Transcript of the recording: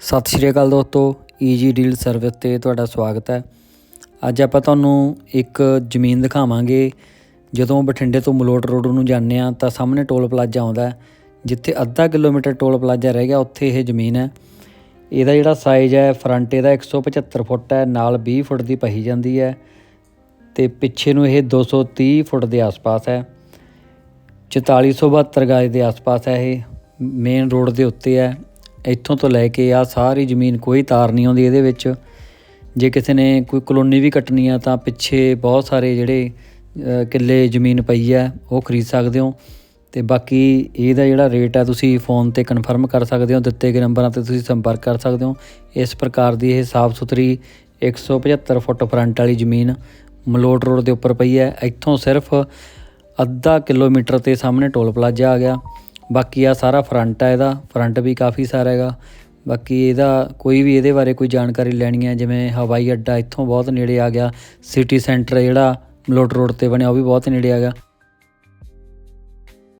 ਸਤਿ ਸ਼੍ਰੀ ਅਕਾਲ ਦੋਸਤੋ easy deal service ਤੇ ਤੁਹਾਡਾ ਸਵਾਗਤ ਹੈ। ਅੱਜ ਆਪਾਂ ਤੁਹਾਨੂੰ ਇੱਕ ਜ਼ਮੀਨ ਦਿਖਾਵਾਂਗੇ। ਜਦੋਂ ਬਠਿੰਡੇ ਤੋਂ ਮਲੋਟ ਰੋਡ ਨੂੰ ਜਾਂਦੇ ਆ ਤਾਂ ਸਾਹਮਣੇ ਟੋਲ ਪਲਾਜ਼ਾ ਆਉਂਦਾ ਜਿੱਥੇ ਅੱਧਾ ਕਿਲੋਮੀਟਰ ਟੋਲ ਪਲਾਜ਼ਾ ਰਹਿ ਗਿਆ, ਉੱਥੇ ਇਹ ਜ਼ਮੀਨ ਹੈ। ਇਹਦਾ ਜਿਹੜਾ ਸਾਈਜ਼ ਹੈ ਫਰੰਟ ਇਹਦਾ 175 ਫੁੱਟ ਹੈ, ਨਾਲ 20 ਫੁੱਟ ਦੀ ਪਹੀ ਜਾਂਦੀ ਹੈ ਤੇ ਪਿੱਛੇ ਨੂੰ ਇਹ 230 ਫੁੱਟ ਦੇ ਆਸ-ਪਾਸ ਹੈ। 4472 ਗਾਜ ਦੇ ਆਸ-ਪਾਸ ਹੈ ਇਹ ਮੇਨ ਰੋਡ ਦੇ ਉੱਤੇ ਹੈ। ਇੱਥੋਂ ਤੋਂ ਲੈ ਕੇ ਆ ਸਾਰੀ ਜ਼ਮੀਨ ਕੋਈ ਤਾਰ ਨਹੀਂ ਆਉਂਦੀ ਇਹਦੇ ਵਿੱਚ। ਜੇ ਕਿਸੇ ਨੇ ਕੋਈ ਕਲੋਨੀ ਵੀ ਕੱਟਣੀ ਆ ਤਾਂ ਪਿੱਛੇ ਬਹੁਤ ਸਾਰੇ ਜਿਹੜੇ ਕਿੱਲੇ ਜ਼ਮੀਨ ਪਈ ਹੈ ਉਹ ਖਰੀਦ ਸਕਦੇ ਹੋ। ਤੇ ਬਾਕੀ ਇਹਦਾ ਜਿਹੜਾ ਰੇਟ ਹੈ ਤੁਸੀਂ ਫੋਨ ਤੇ ਕਨਫਰਮ ਕਰ ਸਕਦੇ ਹੋ, ਦਿੱਤੇ ਗਏ ਨੰਬਰਾਂ ਤੇ ਤੁਸੀਂ ਸੰਪਰਕ ਕਰ ਸਕਦੇ ਹੋ। ਇਸ ਪ੍ਰਕਾਰ ਦੀ ਇਹ ਸਾਫ਼ ਸੁਥਰੀ 175 ਫੁੱਟ ਫਰੰਟ ਵਾਲੀ ਜ਼ਮੀਨ ਮਲੋਟ ਰੋਡ ਦੇ ਉੱਪਰ ਪਈ ਹੈ। ਇੱਥੋਂ ਸਿਰਫ ਅੱਧਾ ਕਿਲੋਮੀਟਰ ਤੇ ਸਾਹਮਣੇ ਟੋਲ ਪਲਾਜ਼ਾ ਆ ਗਿਆ। ਬਾਕੀ ਆ ਸਾਰਾ ਫਰੰਟ ਆ ਇਹਦਾ ਫਰੰਟ ਵੀ ਕਾਫੀ ਸਾਰਾ ਹੈਗਾ। ਬਾਕੀ ਇਹਦਾ ਕੋਈ ਵੀ ਇਹਦੇ ਬਾਰੇ ਕੋਈ ਜਾਣਕਾਰੀ ਲੈਣੀ ਹੈ, ਜਿਵੇਂ ਹਵਾਈ ਅੱਡਾ ਇੱਥੋਂ ਬਹੁਤ ਨੇੜੇ ਆ ਗਿਆ ਸਿਟੀ ਸੈਂਟਰ ਜਿਹੜਾ ਮਲੋਟ ਰੋਡ ਤੇ ਬਣਿਆ, ਉਹ ਵੀ ਬਹੁਤ ਨੇੜੇ ਆ ਗਿਆ।